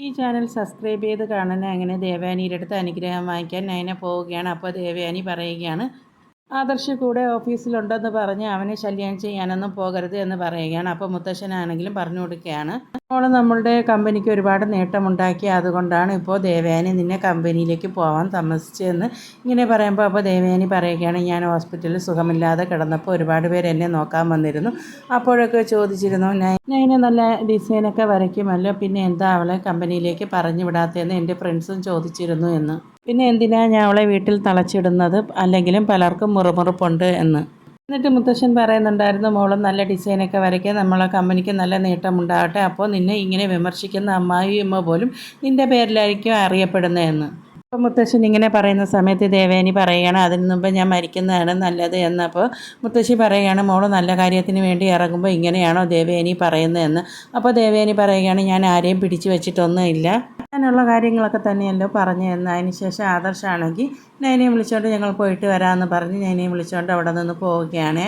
ഈ channel subscribe ചെയ്ത് കാണാൻ അങ്ങനെ ദേവയാനിയുടെ അടുത്ത് അനുഗ്രഹം വാങ്ങിക്കാൻ നയന പോവുകയാണ്. അപ്പോൾ ദേവയാനി പറയുകയാണ് ആദർശ് കൂടെ ഓഫീസിലുണ്ടെന്ന് പറഞ്ഞ് അവനെ ശല്യം ചെയ്യാനൊന്നും പോകരുത് എന്ന് പറയുകയാണ്. അപ്പോൾ മുത്തശ്ശനാണെങ്കിലും പറഞ്ഞു കൊടുക്കുകയാണ് അപ്പോൾ നമ്മളുടെ കമ്പനിക്ക് ഒരുപാട് നേട്ടമുണ്ടാക്കി. അതുകൊണ്ടാണ് ഇപ്പോൾ ദേവയാനി നിന്നെ കമ്പനിയിലേക്ക് പോകാൻ താമസിച്ചതെന്ന് ഇങ്ങനെ പറയുമ്പോൾ അപ്പോൾ ദേവയാനി പറയുകയാണ് ഞാൻ ഹോസ്പിറ്റലിൽ സുഖമില്ലാതെ കിടന്നപ്പോൾ ഒരുപാട് പേര് എന്നെ നോക്കാൻ വന്നിരുന്നു. അപ്പോഴൊക്കെ ചോദിച്ചിരുന്നു നൈന നല്ല ഡിസൈനൊക്കെ വരയ്ക്കുമല്ലോ പിന്നെ എന്താ അവളെ കമ്പനിയിലേക്ക് പറഞ്ഞു വിടാത്തതെന്ന് എന്റെ ഫ്രണ്ട്സും ചോദിച്ചിരുന്നു എന്ന്. പിന്നെ എന്തിനാ ഞാൻ അവളെ വീട്ടിൽ തളച്ചിടുന്നത്? അല്ലെങ്കിലും പലർക്കും മുറുമുറുപ്പുണ്ട് എന്ന്. എന്നിട്ട് മുത്തശ്ശൻ പറയുന്നുണ്ടായിരുന്നു മോളും നല്ല ഡിസൈനൊക്കെ വരയ്ക്കുക നമ്മളെ കമ്പനിക്ക് നല്ല നേട്ടമുണ്ടാകട്ടെ അപ്പോൾ നിന്നെ ഇങ്ങനെ വിമർശിക്കുന്ന അമ്മായിയമ്മ പോലും നിന്റെ പേരിലായിരിക്കും അറിയപ്പെടുന്നതെന്ന്. മുത്തശ്ശൻ ഇങ്ങനെ പറയുന്ന സമയത്ത് ദേവേനി പറയുകയാണ് അതിന് മുമ്പ് ഞാൻ മരിക്കുന്നതാണ് നല്ലത് എന്നപ്പോൾ മുത്തശ്ശി പറയുകയാണ് മോൾ നല്ല കാര്യത്തിന് വേണ്ടി ഇറങ്ങുമ്പോൾ ഇങ്ങനെയാണോ ദേവേനി പറയുന്നതെന്ന്? അപ്പോൾ ദേവേനി പറയുകയാണ് ഞാൻ ആരെയും പിടിച്ചു വെച്ചിട്ടൊന്നുമില്ല. അങ്ങനെയുള്ള കാര്യങ്ങളൊക്കെ തന്നെയല്ലോ പറഞ്ഞു എന്ന് അതിന് ശേഷം ആദർശാണെങ്കിൽ നൈനയും വിളിച്ചുകൊണ്ട് ഞങ്ങൾ പോയിട്ട് വരാമെന്ന് പറഞ്ഞ് നൈനയും വിളിച്ചുകൊണ്ട് അവിടെ നിന്ന് പോവുകയാണ്.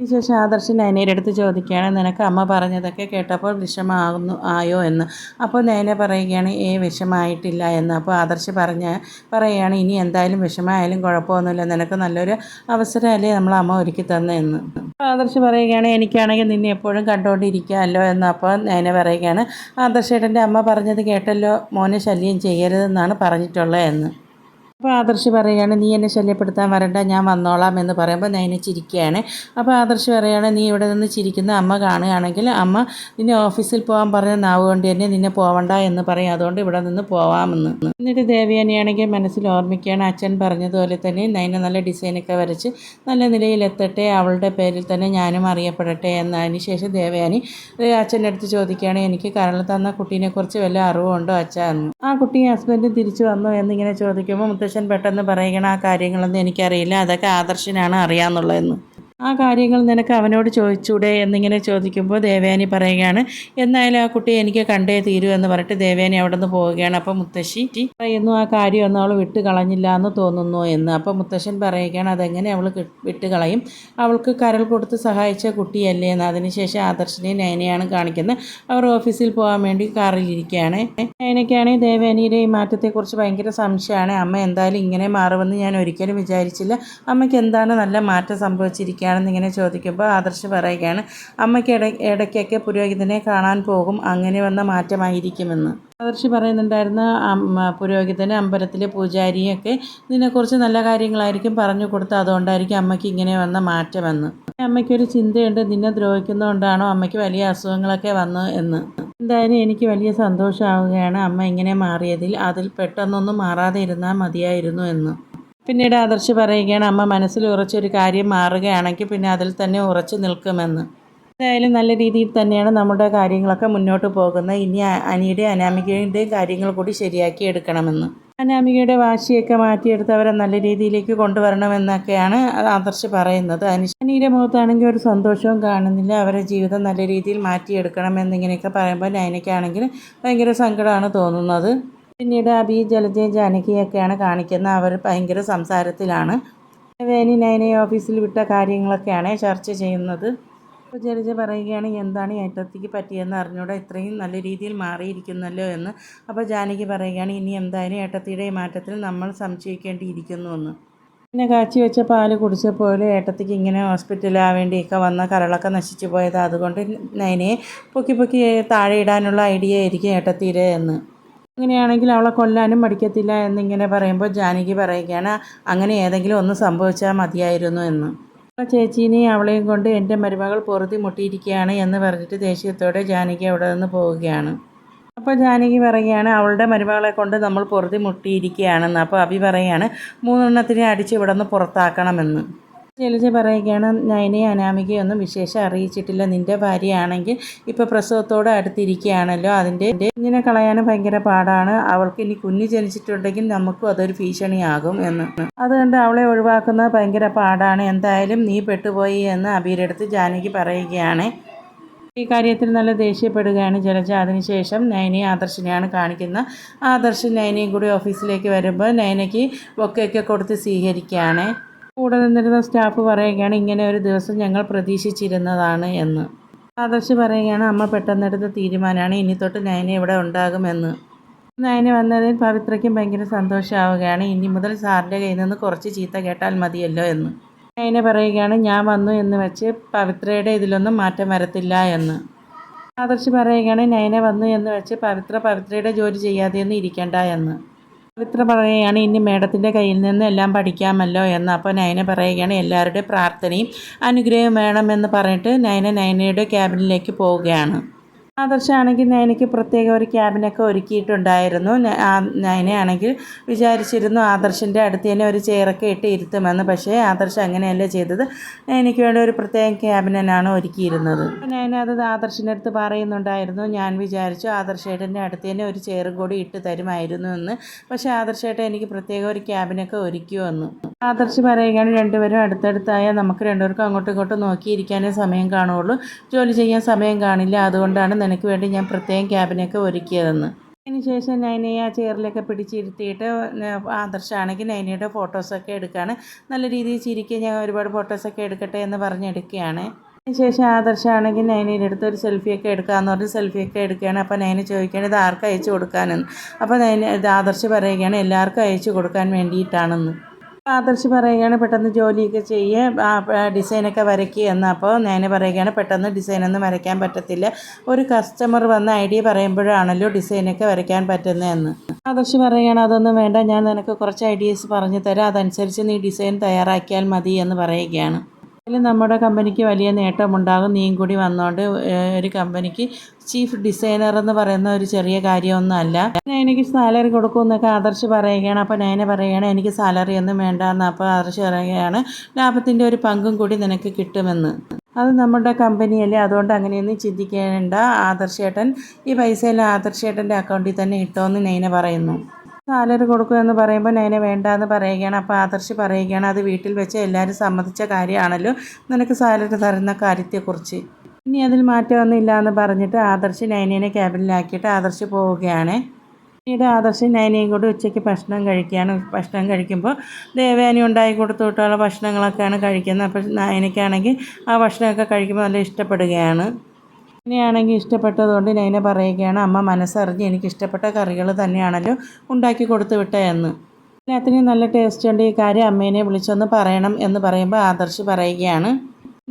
അതിനുശേഷം ആദർശ് നൈനയുടെ അടുത്ത് ചോദിക്കുകയാണ് നിനക്ക് അമ്മ പറഞ്ഞതൊക്കെ കേട്ടപ്പോൾ വിഷമാകുന്നു ആയോ എന്ന്? അപ്പോൾ നൈന പറയുകയാണ് ഏ വിഷമായിട്ടില്ല എന്ന്. അപ്പോൾ ആദർശ് പറഞ്ഞ പറയുകയാണ് ഇനി എന്തായാലും വിഷമായാലും കുഴപ്പമൊന്നുമില്ല നിനക്ക് നല്ലൊരു അവസരമല്ലേ നമ്മൾ അമ്മ ഒരുക്കി തന്നെയെന്ന് ആദർശ് പറയുകയാണ് എനിക്കാണെങ്കിൽ നിന്നെ എപ്പോഴും കണ്ടുകൊണ്ടിരിക്കാമല്ലോ എന്ന്. അപ്പോൾ നൈന പറയുകയാണ് ആദർശേട്ടന്റെ അമ്മ പറഞ്ഞത് കേട്ടല്ലോ മോനെ ശല്യം ചെയ്യരുതെന്നാണ് പറഞ്ഞിട്ടുള്ളത് എന്ന്. അപ്പോൾ ആദർശ് പറയുകയാണ് നീ എന്നെ ശല്യപ്പെടുത്താൻ വരണ്ട ഞാൻ വന്നോളാം എന്ന് പറയുമ്പോൾ നൈന ചിരിക്കുകയാണ്. അപ്പോൾ ആദർശ് പറയുകയാണ് നീ ഇവിടെ നിന്ന് ചിരിക്കുന്ന അമ്മ കാണുകയാണെങ്കിൽ അമ്മ നിന്നെ ഓഫീസിൽ പോകാൻ പറഞ്ഞ നാവ് കൊണ്ട് തന്നെ നിന്നെ പോവണ്ട എന്ന് പറയും. അതുകൊണ്ട് ഇവിടെ നിന്ന് പോവാമെന്ന്. എന്നിട്ട് ദേവിയാനിയാണെങ്കിൽ മനസ്സിൽ ഓർമ്മിക്കുകയാണ് അച്ഛൻ പറഞ്ഞതുപോലെ തന്നെ നൈന നല്ല ഡിസൈനൊക്കെ വരച്ച് നല്ല നിലയിലെത്തട്ടെ അവളുടെ പേരിൽ തന്നെ ഞാനും അറിയപ്പെടട്ടെ എന്നതിന് ശേഷം ദേവയാനി അച്ഛന്റെ അടുത്ത് ചോദിക്കുകയാണ് എനിക്ക് കരൾ തന്ന കുട്ടീനെക്കുറിച്ച് വല്ല അറിവുണ്ടോ അച്ഛ? എന്ന്. ആ കുട്ടി ഹസ്ബൻഡ് തിരിച്ചു വന്നോ എന്നിങ്ങനെ ചോദിക്കുമ്പോൾ മുത്തശ്ശൻ പെട്ടെന്ന് പറയുകയാണ് ആ കാര്യങ്ങളൊന്നും എനിക്കറിയില്ല. അതൊക്കെ ആദർശനാണ് അറിയാമെന്നുള്ളതെന്ന് ആ കാര്യങ്ങൾ നിനക്ക് അവനോട് ചോദിച്ചൂടെ എന്നിങ്ങനെ ചോദിക്കുമ്പോൾ ദേവയാനി പറയുകയാണ് എന്നായാലും ആ കുട്ടി എനിക്ക് കണ്ടേ തീരൂ എന്ന് പറഞ്ഞിട്ട് ദേവയാനി അവിടെ നിന്ന് പോവുകയാണ്. അപ്പം മുത്തശ്ശി പറയുന്നു ആ കാര്യമൊന്നും അവൾ വിട്ട് കളഞ്ഞില്ല എന്ന് തോന്നുന്നു എന്ന്. അപ്പം മുത്തശ്ശൻ പറയുകയാണ് അതെങ്ങനെ അവൾ വിട്ട് കളയും? അവൾക്ക് കരൾ കൊടുത്ത് സഹായിച്ച കുട്ടിയല്ലേ എന്ന്. അതിനുശേഷം ആദർശിനെ നയനയാണ് കാണിക്കുന്നത്. അവർ ഓഫീസിൽ പോകാൻ വേണ്ടി കാറിലിരിക്കുകയാണ് നയനയ്ക്കാണെങ്കിൽ ദേവയാനിയുടെ ഈ മാറ്റത്തെക്കുറിച്ച് ഭയങ്കര സംശയമാണ്. അമ്മ എന്തായാലും ഇങ്ങനെ മാറുമെന്ന് ഞാൻ ഒരിക്കലും വിചാരിച്ചില്ല. അമ്മയ്ക്ക് എന്താണ് നല്ല മാറ്റം സംഭവിച്ചിരിക്കുക ഇങ്ങനെ ചോദിക്കുമ്പോൾ ആദർശ് പറയുകയാണ് അമ്മയ്ക്ക് ഇട ഇടയ്ക്കൊക്കെ പുരോഹിതനെ കാണാൻ പോകും അങ്ങനെ വന്ന മാറ്റമായിരിക്കുമെന്ന്. ആദർശ് പറയുന്നുണ്ടായിരുന്ന പുരോഹിതന് അമ്പലത്തിലെ പൂജാരിയൊക്കെ ഇതിനെക്കുറിച്ച് നല്ല കാര്യങ്ങളായിരിക്കും പറഞ്ഞു കൊടുത്ത് അതുകൊണ്ടായിരിക്കും അമ്മയ്ക്ക് ഇങ്ങനെ വന്ന മാറ്റമെന്ന്. അമ്മയ്ക്കൊരു ചിന്തയുണ്ട് നിന്നെ ദ്രോഹിക്കുന്നതുകൊണ്ടാണോ അമ്മയ്ക്ക് വലിയ അസുഖങ്ങളൊക്കെ വന്നു എന്ന്. എന്തായാലും എനിക്ക് വലിയ സന്തോഷമാവുകയാണ് അമ്മ ഇങ്ങനെ മാറിയതിൽ അതിൽ പെട്ടെന്നൊന്നും മാറാതെ ഇരുന്നാൽ മതിയായിരുന്നു എന്ന്. പിന്നീട് ആദർശ് പറയുകയാണ് അമ്മ മനസ്സിൽ ഉറച്ചൊരു കാര്യം മാറുകയാണെങ്കിൽ പിന്നെ അതിൽ തന്നെ ഉറച്ചു നിൽക്കുമെന്ന്. എന്തായാലും നല്ല രീതിയിൽ തന്നെയാണ് നമ്മുടെ കാര്യങ്ങളൊക്കെ മുന്നോട്ട് പോകുന്നത്. ഇനി അനിയുടെ അനാമികയുടെയും കാര്യങ്ങൾ കൂടി ശരിയാക്കി എടുക്കണമെന്ന്. അനാമികയുടെ വാശിയൊക്കെ മാറ്റിയെടുത്ത് അവരെ നല്ല രീതിയിലേക്ക് കൊണ്ടുവരണമെന്നൊക്കെയാണ് ആദർശ് പറയുന്നത്. അനിയുടെ മുഖത്താണെങ്കിൽ ഒരു സന്തോഷവും കാണുന്നില്ല. അവരെ ജീവിതം നല്ല രീതിയിൽ മാറ്റിയെടുക്കണമെന്നിങ്ങനെയൊക്കെ പറയുമ്പോൾ നൈനയ്ക്കാണെങ്കിൽ ഭയങ്കര സങ്കടമാണ് തോന്നുന്നത്. പിന്നീട് അബി ജലജയ ജാനകിയൊക്കെയാണ് കാണിക്കുന്ന അവർ ഭയങ്കര സംസാരത്തിലാണ്. വേനി നൈനെ ഓഫീസിൽ വിട്ട കാര്യങ്ങളൊക്കെയാണ് ചർച്ച ചെയ്യുന്നത്. അപ്പോൾ ജലജ പറയുകയാണ് എന്താണ് ഏറ്റത്തിക്ക് പറ്റിയെന്ന് അറിഞ്ഞൂടെ. ഇത്രയും നല്ല രീതിയിൽ മാറിയിരിക്കുന്നല്ലോ എന്ന്. അപ്പോൾ ജാനകി പറയുകയാണ് ഇനി എന്തായാലും ഏട്ടത്തിയുടെ മാറ്റത്തിൽ നമ്മൾ സംശയിക്കേണ്ടിയിരിക്കുന്നു എന്ന് പിന്നെ കാച്ചി വെച്ച പാൽ കുടിച്ചപ്പോൾ ഏട്ടത്തിക്ക് ഇങ്ങനെ ഹോസ്പിറ്റലാവേണ്ടിയൊക്കെ വന്ന കരളൊക്കെ നശിച്ചു പോയത്. അതുകൊണ്ട് നൈനയെ പൊക്കി പൊക്കി താഴെ ഇടാനുള്ള ഐഡിയ ആയിരിക്കും ഏട്ടത്തിയുടെ എന്ന്. അങ്ങനെയാണെങ്കിൽ അവളെ കൊല്ലാനും മടിക്കത്തില്ല എന്നിങ്ങനെ പറയുമ്പോൾ ജാനകി പറയുകയാണ് അങ്ങനെ ഏതെങ്കിലും ഒന്ന് സംഭവിച്ചാൽ മതിയായിരുന്നു എന്ന്. ചേച്ചീനെയും അവളെയും കൊണ്ട് എന്റെ മരുമകൾ പൊറുതി മുട്ടിയിരിക്കുകയാണ് എന്ന് പറഞ്ഞിട്ട് ദേഷ്യത്തോടെ ജാനകി അവിടെ നിന്ന് പോവുകയാണ്. അപ്പോൾ ജാനകി പറയുകയാണ് അവളുടെ മരുമകളെ കൊണ്ട് നമ്മൾ പൊറുതി മുട്ടിയിരിക്കുകയാണെന്ന്. അപ്പോൾ അഭി പറയുകയാണ് മൂന്നെണ്ണത്തിനെ അടിച്ച് ഇവിടെ നിന്ന് പുറത്താക്കണമെന്ന്. ജലജ പറയുകയാണ് നയനെ അനാമികയൊന്നും വിശേഷം അറിയിച്ചിട്ടില്ല. നിന്റെ ഭാര്യയാണെങ്കിൽ ഇപ്പോൾ പ്രസവത്തോട് അടുത്തിരിക്കുകയാണല്ലോ. അതിന്റെ കുഞ്ഞിനെ കളയാനും ഭയങ്കര പാടാണ്. അവൾക്ക് ഇനി കുഞ്ഞ് ജനിച്ചിട്ടുണ്ടെങ്കിൽ നമുക്കും അതൊരു ഭീഷണിയാകും എന്ന്. അതുകൊണ്ട് അവളെ ഒഴിവാക്കുന്നത് ഭയങ്കര പാടാണ്. എന്തായാലും നീ പെട്ടുപോയി എന്ന് അബീരെടുത്ത് ജാനകി പറയുകയാണ്. ഈ കാര്യത്തിൽ നല്ല ദേഷ്യപ്പെടുകയാണ് ജലജ. അതിനുശേഷം നയനയെ ആദർശിനെയാണ് കാണിക്കുന്നത്. ആദർശ് നയനയും കൂടി ഓഫീസിലേക്ക് വരുമ്പോൾ നയനയ്ക്ക് ഒക്കെ കൊടുത്ത് സ്വീകരിക്കുകയാണ്. കൂടെ നിന്നിരുന്ന സ്റ്റാഫ് പറയുകയാണ് ഇങ്ങനെ ഒരു ദിവസം ഞങ്ങൾ പ്രതീക്ഷിച്ചിരുന്നതാണ് എന്ന്. ആദർശ് പറയുകയാണ് അമ്മ പെട്ടെന്നെടുത്ത തീരുമാനമാണ് ഇനി തൊട്ട് നയന ഇവിടെ ഉണ്ടാകുമെന്ന് നയന വന്നതിൽ പവിത്രയ്ക്കും ഭയങ്കര സന്തോഷമാവുകയാണ് ഇനി മുതൽ സാറിന്റെ കയ്യിൽ നിന്ന് കുറച്ച് ചീത്ത കേട്ടാൽ മതിയല്ലോ എന്ന്. നയന പറയുകയാണ് ഞാൻ വന്നു എന്ന് വെച്ച് പവിത്രയുടെ ഇതിലൊന്നും മാറ്റം വരത്തില്ല എന്ന്. ആദർശ് പറയുകയാണ് നയന വന്നു എന്ന് വെച്ച് പവിത്ര പവിത്രയുടെ ജോലി ചെയ്യാതെയൊന്നും ഇരിക്കണ്ട എന്ന്. പവിത്ര പറയുകയാണ് ഇനി മേഡത്തിന്റെ കയ്യിൽ നിന്ന് എല്ലാം പഠിക്കാമല്ലോ എന്ന്. അപ്പോൾ നയന പറയുകയാണ് എല്ലാവരുടെയും പ്രാർത്ഥനയും അനുഗ്രഹവും വേണമെന്ന് പറഞ്ഞിട്ട് നയന നയനയുടെ ക്യാബിനിലേക്ക് പോവുകയാണ്. ആദർശാണെങ്കിൽ നയനയ്ക്ക് പ്രത്യേക ഒരു ക്യാബിനൊക്കെ ഒരുക്കിയിട്ടുണ്ടായിരുന്നു. നയനയാണെങ്കിൽ വിചാരിച്ചിരുന്നു ആദർശിന്റെ അടുത്ത് തന്നെ ഒരു ചെയറൊക്കെ ഇട്ട് ഇരുത്തുമെന്ന്. പക്ഷേ ആദർശ് അങ്ങനെയല്ല ചെയ്തത്. നയനയ്ക്ക് വേണ്ടി ഒരു പ്രത്യേക ക്യാബിനാണ് ഒരുക്കിയിരുന്നത്. നയന അത് ആദർശിന്റെ അടുത്ത് പറയുന്നുണ്ടായിരുന്നു. ഞാൻ വിചാരിച്ചു ആദർശേട്ടന്റെ അടുത്ത് തന്നെ ഒരു ചെയറും കൂടി ഇട്ട് തരുമായിരുന്നു എന്ന്. പക്ഷേ ആദർശേട്ടൻ എനിക്ക് പ്രത്യേക ഒരു ക്യാബിനൊക്കെ ഒരുക്കുമെന്ന് ആദർശ് പറയുകയാണ് രണ്ടുപേരും അടുത്തടുത്തായാൽ നമുക്ക് രണ്ടുപേർക്കും അങ്ങോട്ടും ഇങ്ങോട്ടും നോക്കിയിരിക്കാനേ സമയം കാണുള്ളൂ ജോലി ചെയ്യാൻ സമയം കാണില്ല. അതുകൊണ്ടാണ് നിനക്ക് വേണ്ടി ഞാൻ പ്രത്യേകം ക്യാബിനൊക്കെ ഒരുക്കിയതെന്ന്. അതിനുശേഷം നൈനയെ ആ ചെയറിലൊക്കെ പിടിച്ചിരുത്തിയിട്ട് ആദർശാണെങ്കിൽ നൈനയുടെ ഫോട്ടോസൊക്കെ എടുക്കുകയാണ് നല്ല രീതിയിൽ ചിരിക്കുക ഞാൻ ഒരുപാട് ഫോട്ടോസൊക്കെ എടുക്കട്ടെ എന്ന് പറഞ്ഞെടുക്കുകയാണ്. അതിനുശേഷം ആദർശാണെങ്കിൽ നൈനയുടെ അടുത്ത് ഒരു സെൽഫിയൊക്കെ എടുക്കാമെന്ന് പറഞ്ഞ് സെൽഫിയൊക്കെ എടുക്കുകയാണ്. അപ്പോൾ നൈന ചോദിക്കുകയാണ് ഇത് ആർക്ക് അയച്ചു കൊടുക്കാനെന്ന്? അപ്പോൾ നൈന ഇത് ആദർശ് പറയുകയാണ് എല്ലാവർക്കും അയച്ചു കൊടുക്കാൻ വേണ്ടിയിട്ടാണെന്ന്. ആദർശ് പറയുകയാണ് പെട്ടെന്ന് ജോലിയൊക്കെ ചെയ്യുക ഡിസൈനൊക്കെ വരയ്ക്കുക എന്ന്. അപ്പോൾ ഞാൻ പറയുകയാണ് പെട്ടെന്ന് ഡിസൈനൊന്നും വരയ്ക്കാൻ പറ്റത്തില്ല. ഒരു കസ്റ്റമർ വന്ന് ഐഡിയ പറയുമ്പോഴാണല്ലോ ഡിസൈനൊക്കെ വരയ്ക്കാൻ പറ്റുന്നതെന്ന് ആദർശി പറയുകയാണ് അതൊന്നും വേണ്ട ഞാൻ നിനക്ക് കുറച്ച് ഐഡിയാസ് പറഞ്ഞു തരാം. അതനുസരിച്ച് നീ ഡിസൈൻ തയ്യാറാക്കിയാൽ മതി എന്ന് പറയുകയാണ്. അതിൽ നമ്മുടെ കമ്പനിക്ക് വലിയ നേട്ടമുണ്ടാകും. നീയും കൂടി വന്നുകൊണ്ട് ഒരു കമ്പനിക്ക് ചീഫ് ഡിസൈനർ എന്ന് പറയുന്ന ഒരു ചെറിയ കാര്യമൊന്നും അല്ല എനിക്ക് സാലറി കൊടുക്കുമെന്നൊക്കെ ആദർശ് പറയുകയാണ്. അപ്പോൾ നയന പറയുകയാണ് എനിക്ക് സാലറി ഒന്നും വേണ്ട എന്ന് അപ്പോൾ ആദർശ് പറയുകയാണ് ലാഭത്തിന്റെ ഒരു പങ്കും കൂടി നിനക്ക് കിട്ടുമെന്ന്. അത് നമ്മുടെ കമ്പനിയല്ലേ അതുകൊണ്ട് അങ്ങനെയൊന്നും ചിന്തിക്കേണ്ട ആദർശേട്ടൻ. ഈ പൈസയിൽ ആദർശേട്ടന്റെ അക്കൗണ്ടിൽ തന്നെ ഇട്ടോന്ന് നൈന പറയുന്നു. സാലറി കൊടുക്കുമെന്ന് പറയുമ്പോൾ നൈന വേണ്ട എന്ന് പറയുകയാണ്. അപ്പോൾ ആദർശി പറയുകയാണ് അത് വീട്ടിൽ വെച്ച് എല്ലാവരും സമ്മതിച്ച കാര്യമാണല്ലോ. നിനക്ക് സാലറി തരുന്ന കാര്യത്തെക്കുറിച്ച്. ഇനി അതിൽ മാറ്റമൊന്നുമില്ല എന്ന് പറഞ്ഞിട്ട് ആദർശ് നൈനേനെ ക്യാബിനിലാക്കിയിട്ട് ആദർശി പോവുകയാണ്. പിന്നീട് ആദർശി നൈനയും കൂടി ഉച്ചയ്ക്ക് ഭക്ഷണം കഴിക്കുകയാണ്. ഭക്ഷണം കഴിക്കുമ്പോൾ ദേവയാനി ഉണ്ടാക്കി കൊടുത്തു വിട്ടുള്ള ഭക്ഷണങ്ങളൊക്കെയാണ് കഴിക്കുന്നത്. അപ്പോൾ നൈനയ്ക്കാണെങ്കിൽ ആ ഭക്ഷണമൊക്കെ കഴിക്കുമ്പോൾ നല്ല ഇഷ്ടപ്പെടുകയാണ്. ഇനിയാണെങ്കിൽ ഇഷ്ടപ്പെട്ടതുകൊണ്ട് നൈന പറയുകയാണ് അമ്മ മനസ്സറിഞ്ഞ് എനിക്ക് ഇഷ്ടപ്പെട്ട കറികൾ തന്നെയാണല്ലോ ഉണ്ടാക്കി കൊടുത്തു വിട്ടേ എന്ന്. എല്ലാത്തിനും നല്ല ടേസ്റ്റ് ഉണ്ട് ഈ കാര്യം അമ്മേനെ വിളിച്ചൊന്ന് പറയണം എന്ന് പറയുമ്പോൾ ആദർശ് പറയുകയാണ്.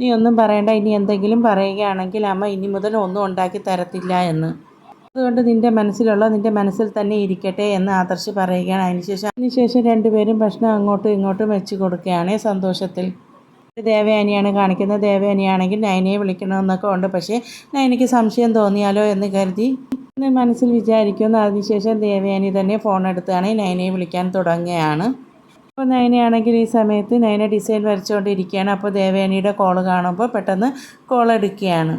നീ ഒന്നും പറയണ്ട ഇനി എന്തെങ്കിലും പറയുകയാണെങ്കിൽ അമ്മ ഇനി മുതൽ ഒന്നും ഉണ്ടാക്കി തരത്തില്ല എന്ന്. അതുകൊണ്ട് നിന്റെ മനസ്സിലുള്ള നിന്റെ മനസ്സിൽ തന്നെ ഇരിക്കട്ടെ എന്ന് ആദർശ് പറയുകയാണ്. അതിനുശേഷം അതിനുശേഷം രണ്ടുപേരും ഭക്ഷണം അങ്ങോട്ടും ഇങ്ങോട്ടും വെച്ച് കൊടുക്കുകയാണ് സന്തോഷത്തിൽ. ദേവയാനിയാണ് കാണിക്കുന്നത്. ദേവയാനിയാണെങ്കിൽ നയനയെ വിളിക്കണമെന്നൊക്കെ ഉണ്ട്. പക്ഷേ നയനയ്ക്ക് സംശയം തോന്നിയാലോ എന്ന് കരുതി മനസ്സിൽ വിചാരിക്കുന്നു. അതിനുശേഷം ദേവയാനി തന്നെ ഫോൺ എടുത്താണ് നയനയെ വിളിക്കാൻ തുടങ്ങുകയാണ്. അപ്പോൾ നയനയാണെങ്കിൽ ഈ സമയത്ത് നയന ഡിസൈൻ വരച്ചുകൊണ്ടിരിക്കുകയാണ്. അപ്പോൾ ദേവയാനിയുടെ കോൾ കാണുമ്പോൾ പെട്ടെന്ന് കോൾ എടുക്കുകയാണ്.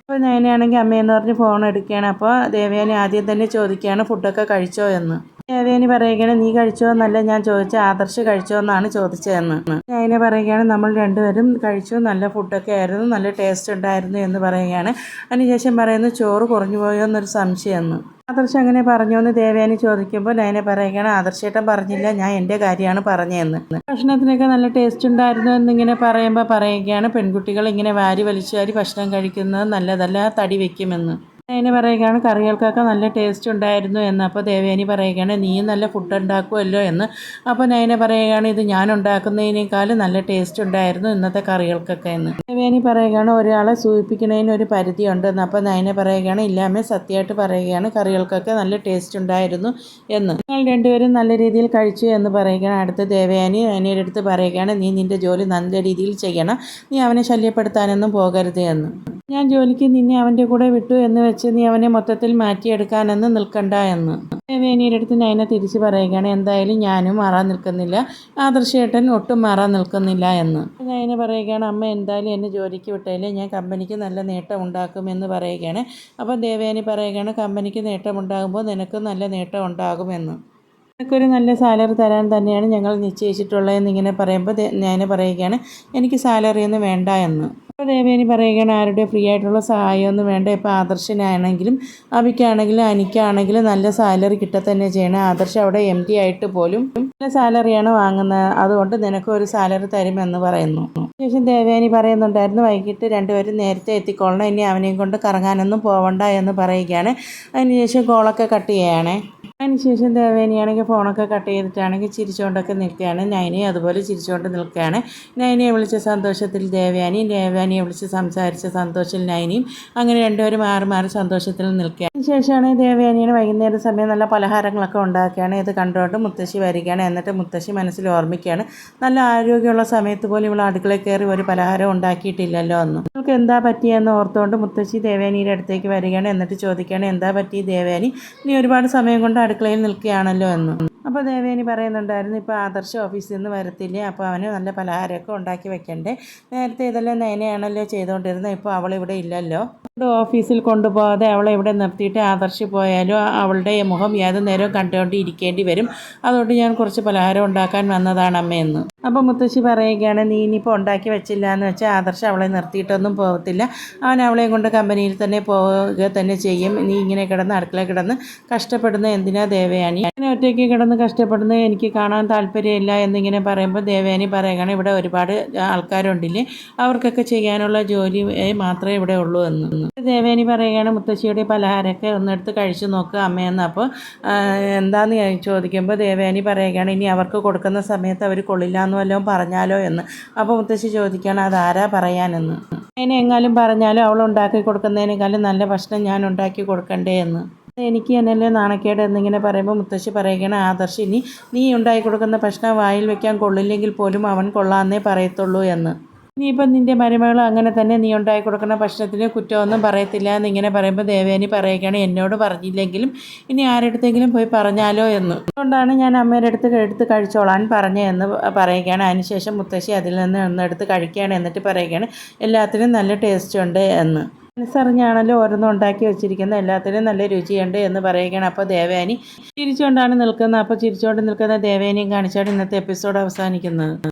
അപ്പോൾ നയനയാണെങ്കിൽ അമ്മയെന്ന് പറഞ്ഞ് ഫോൺ എടുക്കുകയാണ്. അപ്പോൾ ദേവയാനി ആദ്യം തന്നെ ചോദിക്കുകയാണ് ഫുഡൊക്കെ കഴിച്ചോ? എന്ന്. ദേവയാനി പറയുകയാണ് നീ കഴിച്ചോ എന്നല്ല ഞാൻ ചോദിച്ച ആദർശ് കഴിച്ചോ എന്നാണ് ചോദിച്ചതെന്ന്. നയന പറയുകയാണ് നമ്മൾ രണ്ടുപേരും കഴിച്ചു നല്ല ഫുഡൊക്കെ ആയിരുന്നു നല്ല ടേസ്റ്റ് ഉണ്ടായിരുന്നു എന്ന് പറയുകയാണ്. അതിനുശേഷം പറയുന്നു ചോറ് കുറഞ്ഞു പോയോ എന്നൊരു സംശയമെന്ന്. ആദർശ് അങ്ങനെ പറഞ്ഞു എന്ന് ദേവേനി ചോദിക്കുമ്പോൾ നയനെ പറയുകയാണ് ആദർശേട്ടൻ പറഞ്ഞില്ല ഞാൻ എന്റെ കാര്യമാണ് പറഞ്ഞതെന്ന്. ഭക്ഷണത്തിനൊക്കെ നല്ല ടേസ്റ്റ് ഉണ്ടായിരുന്നു എന്നിങ്ങനെ പറയുമ്പോൾ പറയുകയാണ് പെൺകുട്ടികൾ ഇങ്ങനെ വാരി വലിച്ചു വാരി ഭക്ഷണം കഴിക്കുന്നത് നല്ലതല്ല തടി വെക്കുമെന്ന്. നയന പറയുകയാണ് കറികൾക്കൊക്കെ നല്ല ടേസ്റ്റ് ഉണ്ടായിരുന്നു എന്ന്. അപ്പോൾ ദേവയാനി പറയുകയാണ് നീയും നല്ല ഫുഡ് ഉണ്ടാക്കുമല്ലോ എന്ന്. അപ്പോൾ നയന പറയുകയാണ് ഇത് ഞാൻ ഉണ്ടാക്കുന്നതിനേക്കാളും നല്ല ടേസ്റ്റ് ഉണ്ടായിരുന്നു ഇന്നത്തെ കറികൾക്കൊക്കെ എന്ന്. ദേവയാനി പറയുകയാണ് ഒരാളെ സൂചിപ്പിക്കുന്നതിന് ഒരു പരിധി ഉണ്ടെന്ന് അപ്പോൾ നയന പറയുകയാണ് ഇല്ലാമേ സത്യമായിട്ട് പറയുകയാണ് കറികൾക്കൊക്കെ നല്ല ടേസ്റ്റ് ഉണ്ടായിരുന്നു എന്ന്. നിങ്ങൾ രണ്ടുപേരും നല്ല രീതിയിൽ കഴിച്ചു എന്ന് പറയുകയാണ്. അടുത്ത ദേവയാനി നയനയുടെ അടുത്ത് പറയുകയാണ് നീ നിന്റെ ജോലി നല്ല രീതിയിൽ ചെയ്യണം. നീ അവനെ ശല്യപ്പെടുത്താനൊന്നും പോകരുത് എന്ന്. ഞാൻ ജോലിക്ക് നിന്നെ അവന്റെ കൂടെ വിട്ടു എന്ന് വെച്ച് നീ അവനെ മൊത്തത്തിൽ മാറ്റിയെടുക്കാനെന്ന് നിൽക്കണ്ട എന്ന്. വേനിയുടെ അടുത്ത് നയന തിരിച്ചു പറയുകയാണ് എന്തായാലും ഞാനും മാറാൻ നിൽക്കുന്നില്ല. ആദർശേട്ടൻ ഒട്ടും മാറാൻ നിൽക്കുന്നില്ല എന്ന്. നയന പറയുകയാണ് അമ്മ എന്തായാലും എന്നെ ജോലിക്ക് വിട്ടാലേ ഞാൻ കമ്പനിക്ക് നല്ല നേട്ടം ഉണ്ടാക്കുമെന്ന് പറയുകയാണ്. അപ്പോൾ ദേവേനി പറയുകയാണ് കമ്പനിക്ക് നേട്ടം ഉണ്ടാകുമ്പോൾ നിനക്ക് നല്ല നേട്ടം ഉണ്ടാകുമെന്ന് നിനക്കൊരു നല്ല സാലറി തരാൻ തന്നെയാണ് ഞങ്ങൾ നിശ്ചയിച്ചിട്ടുള്ളതെന്ന് ഇങ്ങനെ പറയുമ്പോൾ ഞാൻ പറയുകയാണ് എനിക്ക് സാലറി ഒന്നും വേണ്ട എന്ന്. അപ്പോൾ ദേവേനി പറയുകയാണ് ആരുടെ ഫ്രീ ആയിട്ടുള്ള സഹായമൊന്നും വേണ്ട. ഇപ്പോൾ ആദർശനാണെങ്കിലും അവിക്കാണെങ്കിലും അനിക്കാണെങ്കിലും നല്ല സാലറി കിട്ടുക തന്നെ ചെയ്യണം. ആദർശ അവിടെ എം ഡി ആയിട്ട് പോലും നല്ല സാലറിയാണ് വാങ്ങുന്നത്. അതുകൊണ്ട് നിനക്ക് ഒരു സാലറി തരുമെന്ന് പറയുന്നു. ശേഷം ദേവേനി പറയുന്നുണ്ടായിരുന്നു വൈകിട്ട് രണ്ടുപേരും നേരത്തെ എത്തിക്കൊള്ളണം ഇനി അവനെയും കൊണ്ട് കറങ്ങാനൊന്നും പോവണ്ട എന്ന് പറയുകയാണ്. അതിനുശേഷം കോളൊക്കെ കട്ട് ചെയ്യുകയാണേ. അതിനുശേഷം ദേവേനിയാണെങ്കിൽ ഫോണൊക്കെ കട്ട് ചെയ്തിട്ടാണെങ്കിൽ ചിരിച്ചുകൊണ്ടൊക്കെ നിൽക്കുകയാണ്. നൈനയും അതുപോലെ ചിരിച്ചുകൊണ്ട് നിൽക്കുകയാണ്. നൈനയെ വിളിച്ച സന്തോഷത്തിൽ ദേവയാനിയും ദേവയാനിയെ വിളിച്ച് സംസാരിച്ച സന്തോഷത്തിൽ നൈനയും. അങ്ങനെ രണ്ടുപേരും മാറി മാറി സന്തോഷത്തിൽ നിൽക്കുകയാണ്. അതിനുശേഷമാണ് ദേവയാനിയുടെ വൈകുന്നേര സമയം നല്ല പലഹാരങ്ങളൊക്കെ ഉണ്ടാക്കുകയാണ്. ഇത് കണ്ടുകൊണ്ട് മുത്തശ്ശി വരികയാണ്. എന്നിട്ട് മുത്തശ്ശി മനസ്സിൽ ഓർമ്മിക്കുകയാണ്. നല്ല ആരോഗ്യമുള്ള സമയത്ത് പോലും ഇവൾ അടുക്കളയിൽ കയറി ഒരു പലഹാരം ഉണ്ടാക്കിയിട്ടില്ലല്ലോ എന്ന്. നിങ്ങൾക്ക് എന്താ പറ്റിയെന്ന് ഓർത്തുകൊണ്ട് മുത്തശ്ശി ദേവയാനിയുടെ അടുത്തേക്ക് വരികയാണ്. എന്നിട്ട് ചോദിക്കുകയാണ് എന്താ പറ്റി ദേവയാനി? നീ ഒരുപാട് സമയം കൊണ്ട് അടുക്കളയിൽ നിൽക്കുകയാണല്ലോ എന്ന്. അപ്പോൾ ദേവേനി പറയുന്നുണ്ടായിരുന്നു ഇപ്പോൾ ആദർശ ഓഫീസിൽ നിന്ന് വരത്തില്ലേ? അപ്പോൾ അവന് നല്ല പലഹാരമൊക്കെ ഉണ്ടാക്കി വെക്കണ്ടേ? നേരത്തെ ഇതെല്ലാം നേനെയാണല്ലോ ചെയ്തുകൊണ്ടിരുന്നത് ഇപ്പോൾ അവളിവിടെ ഇല്ലല്ലോ? ഓഫീസിൽ കൊണ്ടുപോകാതെ അവളെ ഇവിടെ നിർത്തിയിട്ട് ആദർശ് പോയാലും അവളുടെ മുഖം ഏത് നേരവും കണ്ടുകൊണ്ട് ഇരിക്കേണ്ടി വരും. അതുകൊണ്ട് ഞാൻ കുറച്ച് പലഹാരം ഉണ്ടാക്കാൻ വന്നതാണ് അമ്മയെന്ന് അപ്പോൾ മുത്തശ്ശി പറയുകയാണ് നീ ഇനിയിപ്പോൾ ഉണ്ടാക്കി വെച്ചില്ല എന്ന് വെച്ചാൽ ആദർശ് അവളെ നിർത്തിയിട്ടൊന്നും പോകത്തില്ല. അവൻ അവളെയും കൊണ്ട് കമ്പനിയിൽ തന്നെ പോവുക തന്നെ ചെയ്യും. നീ ഇങ്ങനെ കിടന്ന് അടുക്കള കിടന്ന് കഷ്ടപ്പെടുന്ന എന്തിനാ ദേവയാനി. ഇങ്ങനെ ഒറ്റയ്ക്ക് കിടന്ന് കഷ്ടപ്പെടുന്നത് എനിക്ക് കാണാൻ താല്പര്യമില്ല എന്നിങ്ങനെ പറയുമ്പോൾ ദേവയാനി പറയുകയാണ് ഇവിടെ ഒരുപാട് ആൾക്കാരുണ്ടില്ലേ അവർക്കൊക്കെ ചെയ്യാനുള്ള ജോലി മാത്രമേ ഇവിടെ ഉള്ളൂ എന്ന്. ദേവേനി പറയുകയാണ് മുത്തശ്ശിയുടെ പലഹാരമൊക്കെ ഒന്നെടുത്ത് കഴിച്ചു നോക്കുക അമ്മയെന്ന് അപ്പോൾ എന്താന്ന് ചോദിക്കുമ്പോൾ ദേവേനി പറയുകയാണ് ഇനി അവർക്ക് കൊടുക്കുന്ന സമയത്ത് അവർ കൊള്ളില്ല എന്ന് വല്ലതും പറഞ്ഞാലോ എന്ന്. അപ്പോൾ മുത്തശ്ശി ചോദിക്കുകയാണ് അതാരാ പറയാനെന്ന്? അതിനെങ്ങാലും പറഞ്ഞാലും അവൾ ഉണ്ടാക്കി കൊടുക്കുന്നതിനേക്കാളും നല്ല ഭക്ഷണം ഞാൻ ഉണ്ടാക്കി കൊടുക്കണ്ടേ എന്ന്. എനിക്ക് എന്നല്ലേ നാണക്കേട് എന്നിങ്ങനെ പറയുമ്പോൾ മുത്തശ്ശി പറയുകയാണ് ആദർശ് ഇനി നീ ഉണ്ടായി കൊടുക്കുന്ന ഭക്ഷണം വായിൽ വെക്കാൻ കൊള്ളില്ലെങ്കിൽ പോലും അവൻ കൊള്ളാമെന്നേ പറയത്തുള്ളൂ എന്ന്. ഇനിയിപ്പം നിന്റെ മരുമകൾ അങ്ങനെ തന്നെ നീ ഉണ്ടായി കൊടുക്കുന്ന ഭക്ഷണത്തിന് കുറ്റമൊന്നും പറയത്തില്ല എന്നിങ്ങനെ പറയുമ്പോൾ ദേവേനി പറയുകയാണ് എന്നോട് പറഞ്ഞില്ലെങ്കിലും ഇനി ആരുടെടുത്തെങ്കിലും പോയി പറഞ്ഞാലോ എന്ന്. അതുകൊണ്ടാണ് ഞാൻ അമ്മയുടെ അടുത്ത് എടുത്ത് കഴിച്ചോളാൻ പറഞ്ഞതെന്ന് പറയുകയാണ്. അതിനുശേഷം മുത്തശ്ശി അതിൽ നിന്ന് ഒന്നെടുത്ത് കഴിക്കുകയാണ് എന്നിട്ട് പറയുകയാണ് എല്ലാത്തിനും നല്ല ടേസ്റ്റ് ഉണ്ട് എന്ന്. മനസ്സറിഞ്ഞാണല്ലോ ഓരോന്നും ഉണ്ടാക്കി വെച്ചിരിക്കുന്നത്. എല്ലാത്തിനും നല്ല രുചിയുണ്ട് എന്ന് പറയുകയാണ്. അപ്പോൾ ദേവേനി ചിരിച്ചുകൊണ്ടാണ് നിൽക്കുന്നത്. അപ്പോൾ ചിരിച്ചുകൊണ്ട് നിൽക്കുന്ന ദേവേനിയും കാണിച്ചാണ് ഇന്നത്തെ എപ്പിസോഡ് അവസാനിക്കുന്നത്